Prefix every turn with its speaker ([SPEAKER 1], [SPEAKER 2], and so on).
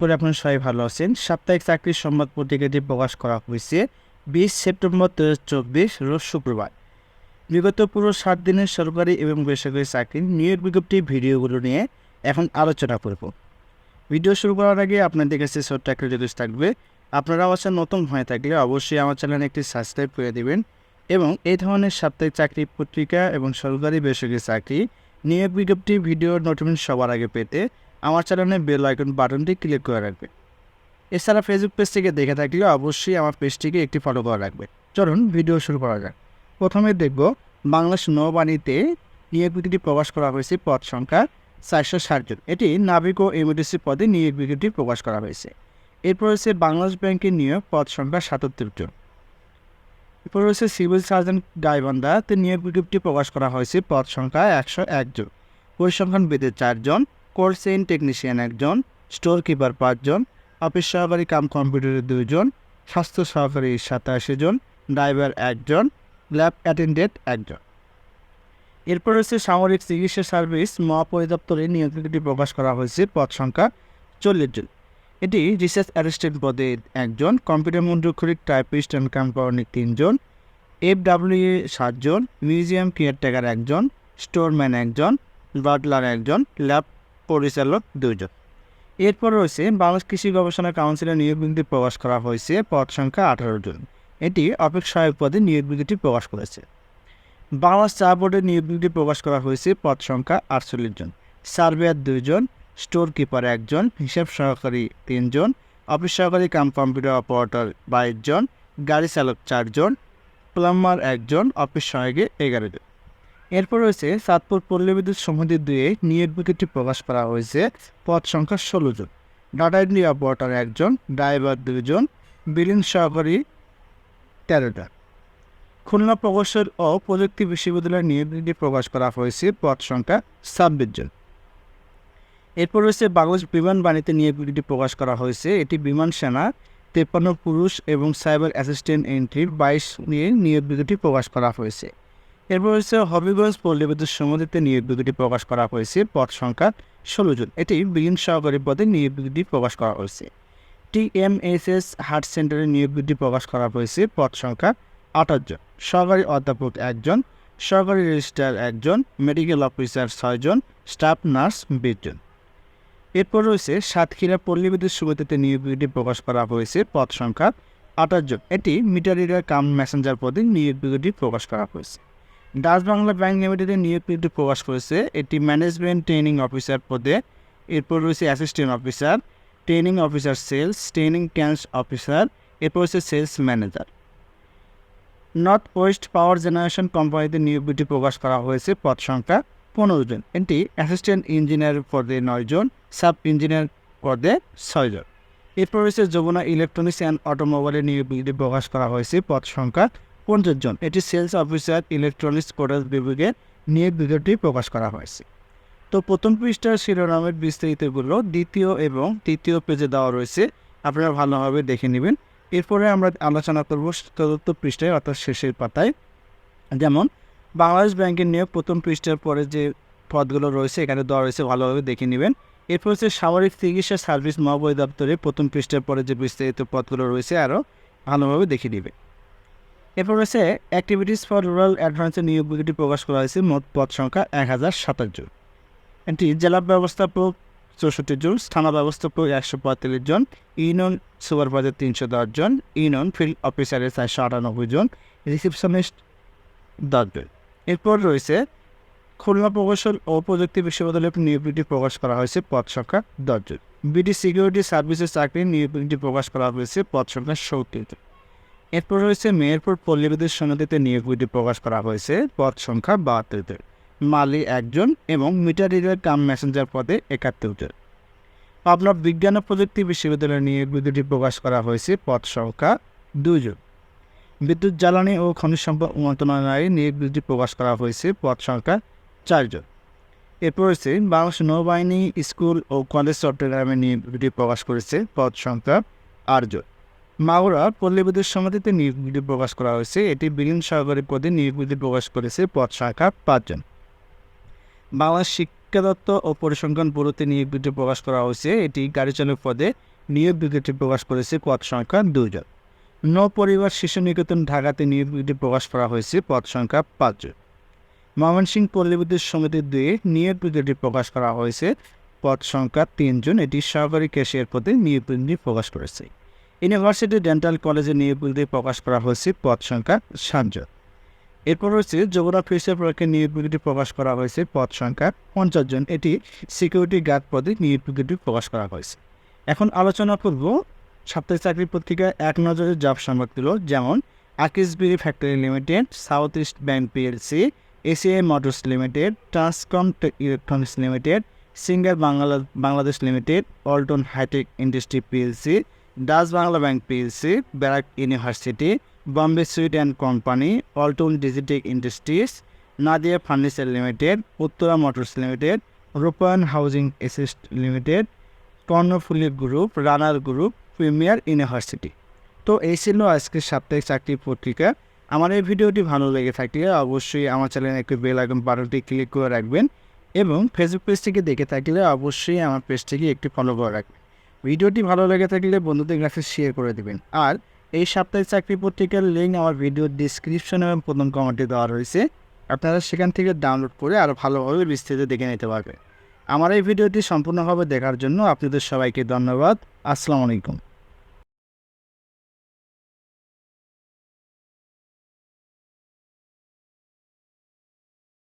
[SPEAKER 1] করে আপনারা সবাই ভালো আছেন। সাপ্তাহিক চাকরির সংবাদ পত্রিকাটি প্রকাশ করা হয়েছে বিশ সেপ্টেম্বর দু চব্বিশ রোজ শুক্রবার। বিগত পুরো সাত দিনের সরকারি এবং বেসরকারি চাকরির নিয়োগ বিজ্ঞপ্তি, ভিডিওগুলো নিয়ে এখন আলোচনা করব। ভিডিও শুরু করার আগে আপনাদের কাছে ছোট্ট একটা রিকোয়েস্ট থাকবে। আপনারা অবশ্য নতুন হয়ে থাকলে অবশ্যই আমার চ্যানেলে একটি সাবস্ক্রাইব করে দেবেন এবং এই ধরনের সাপ্তাহিক চাকরি পত্রিকা এবং সরকারি, বেসরকারি চাকরি নিয়োগ বিজ্ঞপ্তি, ভিডিও, নোটিফিকেশন সবার আগে পেতে আমার চ্যানেলে বেল আইকন বাটনটি ক্লিক করে রাখবে। এছাড়া ফেসবুক পেজ থেকে দেখে থাকলে অবশ্যই আমার পেজটিকে একটি ফলো করে রাখবে। চলুন ভিডিও শুরু করা যাক। প্রথমে দেখব বাংলাদেশ নৌবাণীতে নিয়োগ বিজ্ঞপ্তি প্রকাশ করা হয়েছে পদ সংখ্যা চারশো ষাটজন এটি নাবিক ও এমডিসি পদে নিয়োগ বিজ্ঞপ্তি প্রকাশ করা হয়েছে। এরপর রয়েছে বাংলাদেশ ব্যাংকের নিয়োগ পদ সংখ্যা সাতাত্তর জন। এরপর রয়েছে সিভিল সার্জন গাইবান্ধাতে নিয়োগ বিজ্ঞপ্তি প্রকাশ করা হয়েছে পদ সংখ্যা একশো একজন পরিসংখ্যান বেদে চারজন কোল্ড চেইন টেকনিশিয়ান একজন স্টোর কিপার পাঁচজন অফিস সহকারী কাম কম্পিউটারে দুইজন, স্বাস্থ্য সহকারী সাতাশি জন ড্রাইভার একজন ল্যাব অ্যাটেন্ডেন্ট একজন। এরপর রয়েছে সামরিক চিকিৎসা সার্ভিস মহাপরিদপ্তরে নিয়োগ বিজ্ঞপ্তি প্রকাশ করা হয়েছে, পদ সংখ্যা চল্লিশ জন। এটি রিসার্চ অ্যাসিস্ট্যান্ট পদে একজন কম্পিউটার মুদ্রক্ষরিক টাইপিস্ট অ্যান্ড কাম্পাউন্ডিক তিনজন এফ ডাব্লিউ সাতজন মিউজিয়াম কেয়ারটেকার একজন স্টোরম্যান একজন বাটলার একজন ল্যাব পরিচালক দুইজন। এরপর রয়েছে বাংলাদেশ কৃষি গবেষণা কাউন্সিলের নিয়োগ বিজ্ঞপ্তি প্রকাশ করা হয়েছে, পদ সংখ্যা আঠারো জন। এটি অপেক্ষ সহায়ক পদে নিয়োগ বিজ্ঞপ্তি প্রকাশ করেছে। বাংলাদেশ চা বোর্ডের নিয়োগ বিজ্ঞপ্তি প্রকাশ করা হয়েছে, পদ সংখ্যা আটচল্লিশ জন। সার্ভেয়ার দুইজন স্টোর কিপার একজন, হিসাব সহকারী তিনজন, অফিস সহকারী কাম কম্পিউটার অপারেটর বাইশ জন, গাড়ি চালক চারজন, প্লাম্বার একজন, অফিস সহায়কে এগারো জন। এরপর রয়েছে চাঁদপুর পল্লী বিদ্যুৎ সমিতি দুয়ে নিয়োগ বিজ্ঞপ্তি প্রকাশ করা হয়েছে পদ সংখ্যা ষোলো জন। ডাটা এন্ট্রি অপারেটর একজন, ড্রাইভার দুজন, বিলিং সহকারী তেরোটা। খুলনা প্রকৌশল ও প্রযুক্তি বিশ্ববিদ্যালয়ের নিয়োগ বিজ্ঞপ্তি প্রকাশ করা হয়েছে পদ সংখ্যা ছাব্বিশ জন। এরপর রয়েছে বাংলাদেশ বিমান বাণিজ্যে নিয়োগ বিজ্ঞপ্তি প্রকাশ করা হয়েছে। এটি বিমান সেনা, তেপ্পান্ন পুরুষ এবং সাইবার অ্যাসিস্ট্যান্ট এন্ট্রির বাইশ নিয়ে নিয়োগ বিজ্ঞপ্তি প্রকাশ করা হয়েছে। এরপর রয়েছে হবিগঞ্জ পল্লী সমিতিতে নিয়োগ বিজ্ঞপ্তি প্রকাশ করা হয়েছে। পদ সংখ্যা ষোলো জন। এটি বিলীন সহকারী পদে নিয়োগ বিজ্ঞপ্তি প্রকাশ করা হয়েছে। T M S S heart সেন্টারে নিয়োগ বিজ্ঞপ্তি প্রকাশ করা হয়েছে। পদ সংখ্যা আঠাশ জন। সহকারী অধ্যাপক একজন সহকারী রেজিস্ট্রার একজন মেডিকেল অফিসার ছয়জন স্টাফ নার্স বিশ জন। এরপর রয়েছে সাতক্ষীরা পল্লী সমিতিতে নিয়োগ বিজ্ঞপ্তি প্রকাশ করা হয়েছে। পদ সংখ্যা আঠাশ জন। এটি মিটার কাম মেসেঞ্জার পদে নিয়োগ বিজ্ঞপ্তি প্রকাশ করা হয়েছে। ডাচ বাংলা ব্যাংক লিমিটেডের নিয়োগ বিজ্ঞপ্তি প্রকাশ করেছে। এটি ম্যানেজমেন্ট ট্রেনিং অফিসার পদে। এরপর রয়েছে assistant officer, training officer sales, training Cannes officer, এরপর রয়েছে sales manager. North west power generation কোম্পানিতে নিয়োগ বিজ্ঞপ্তি প্রকাশ করা হয়েছে পদ সংখ্যা পনেরো জন। এটি অ্যাসিস্ট্যান্ট ইঞ্জিনিয়ার পদে নয় জন, সাব ইঞ্জিনিয়ার পদে ছয়জন এরপর রয়েছে যমুনা ইলেকট্রনিক্স অ্যান্ড অটোমোবাইলে নিয়োগ বিজ্ঞপ্তি প্রকাশ করা হয়েছে পদ সংখ্যা পঞ্চাশ জন। এটি সেলস অফিসার ইলেকট্রনিক্স কোডাস বিভাগে নিয়োগ বিজ্ঞপ্তি প্রকাশ করা হয়েছে। তো প্রথম পৃষ্ঠার শিরোনামের বিস্তারিতগুলো দ্বিতীয় এবং তৃতীয় পেজে দেওয়া রয়েছে। আপনারা ভালোভাবে দেখে নেবেন। এরপরে আমরা আলোচনা করব চতুর্থ পৃষ্ঠায়, অর্থাৎ শেষের পাতায়। যেমন, বাংলাদেশ ব্যাংকের নিয়োগ প্রথম পৃষ্ঠার পরে যে পদগুলো রয়েছে, এখানে দেওয়া রয়েছে, ভালোভাবে দেখে নেবেন। এরপর হচ্ছে সামরিক চিকিৎসা সার্ভিস দপ্তরে প্রথম পৃষ্ঠার পরে যে বিস্তারিত পদগুলো রয়েছে, আরও ভালোভাবে দেখে নেবে এরপর রয়েছে অ্যাক্টিভিটিস ফর রুরাল অ্যাডভান্সের নিয়োগ বিজ্ঞপ্তি প্রকাশ করা হয়েছে মোট পদ সংখ্যা এক হাজার সাতাশ জন। এটি জেলা ব্যবস্থাপক চৌষট্টি জন থানা ব্যবস্থাপক একশো পঁয়তাল্লিশ জন, ইউনিয়ন সুপারভাইজার তিনশো দশ জন, ইউনিয়ন ফিল্ড অফিসারের চারশো আটানব্বই জন, রিসিপশনিস্ট দশ জন। এরপর রয়েছে খুলনা প্রকৌশল ও প্রযুক্তি বিশ্ববিদ্যালয়ের নিয়োগ বিজ্ঞপ্তি প্রকাশ করা হয়েছে পদ সংখ্যা দশজন বিডি সিকিউরিটি সার্ভিসের চাকরির নিয়োগ বিজ্ঞপ্তি প্রকাশ করা হয়েছে পদ সংখ্যা সত্তর জন। এরপর রয়েছে মেহেরপুর পল্লী বিদ্যুৎ সমিতিতে নিয়োগ বিজ্ঞপ্তি প্রকাশ করা হয়েছে। পদ সংখ্যা বাহাত্তর জন মালি একজন এবং মিটার রিডার কাম মেসেঞ্জার পদে একাত্তর জন পাবনা বিজ্ঞান ও প্রযুক্তি বিশ্ববিদ্যালয়ের নিয়োগ বিজ্ঞপ্তি প্রকাশ করা হয়েছে। পদ সংখ্যা দুজন বিদ্যুৎ, জ্বালানি ও খনিজ সম্পদ মন্ত্রণালয়ে নিয়োগ বিজ্ঞপ্তি প্রকাশ করা হয়েছে। পদ সংখ্যা চারজন। এরপর রয়েছে বাংলাদেশ নৌবাহিনী স্কুল ও কলেজ চট্টগ্রামে নিয়োগ বিজ্ঞপ্তি প্রকাশ করেছে। পদ সংখ্যা আটজন। মাগুরা পল্লী বিদ্যুৎ সমিতিতে নিয়োগ প্রকাশ করা হয়েছে। এটি বিলীন সহকারী পদে নিয়োগ বিজ্ঞপ্তি প্রকাশ করেছে পদ সংখ্যা পাঁচজন। বাংলাদেশ শিক্ষা ও পরিসংখ্যান ব্যুরোতে নিয়োগ বিজ্ঞপ্তি প্রকাশ করা হয়েছে। এটি গাড়ি চালক পদে নিয়োগ বিজ্ঞপ্তি প্রকাশ করেছে পদ সংখ্যা দুজন নবপরিবার শিশু নিকেতন ঢাকাতে নিয়োগ বিজ্ঞপ্তি প্রকাশ করা হয়েছে পদ সংখ্যা পাঁচজন। ময়মনসিংহ পল্লী বিদ্যুৎ সমিতির দুয়ে নিয়োগ বিজ্ঞপ্তি প্রকাশ করা হয়েছে পদ সংখ্যা তিনজন। এটি সহকারী ক্যাশিয়ার পদে নিয়োগ বিজ্ঞপ্তি প্রকাশ করেছে। ইউনিভার্সিটি ডেন্টাল কলেজে নিয়োগ বিজ্ঞপ্তি প্রকাশ করা হয়েছে পদ সংখ্যা সাতজন। এরপর রয়েছে যমুনা ফিউচার পার্কে নিয়োগ প্রকাশ করা হয়েছে পদ সংখ্যা পঞ্চাশ জন। এটি সিকিউরিটি গার্ড পদে নিয়োগ প্রকাশ করা হয়েছে। এখন আলোচনা করব সাপ্তাহিক চাকরি পত্রিকা এক নজরে জব সংবাদগুলো যেমন Akij Biri factory limited, South East bank PLC, ACI motors limited, Transcom electronics limited, Singer Bangla Bangladesh limited, Walton hitech industry PLC Dutch Bangla bank PLC BRAC university Bombay sweet and company Walton digitech industries Nadia furniture limited Uttara motors limited Rupayan housing estate limited Karnaphuli group Runner group Premier university তো এই ছিল আজকের সাপ্তাহিক চাকরি পত্রিকা। আমার এই ভিডিওটি ভালো লেগে থাকলে অবশ্যই আমার চ্যানেলে একটু বেল আইকন বাটনটি ক্লিক করে রাখবেন এবং ফেসবুক পেজটিকে দেখে থাকলে অবশ্যই আমার পেজটিকে একটি ফলো করে রাখবেন। ভিডিওটি ভালো লেগে থাকলে বন্ধুদের কাছে শেয়ার করে দেবেন। আর এই সাপ্তাহিক চাকরি পত্রিকার লিঙ্ক আমার ভিডিওর ডিসক্রিপশন এবং প্রথম কমেন্টে দেওয়া রয়েছে। আপনারা সেখান থেকে ডাউনলোড করে আরও ভালোভাবে বিস্তৃত দেখে নিতে পারবেন। আমার এই ভিডিওটি সম্পূর্ণভাবে দেখার জন্য আপনাদের সবাইকে ধন্যবাদ। আসসালামু আলাইকুম।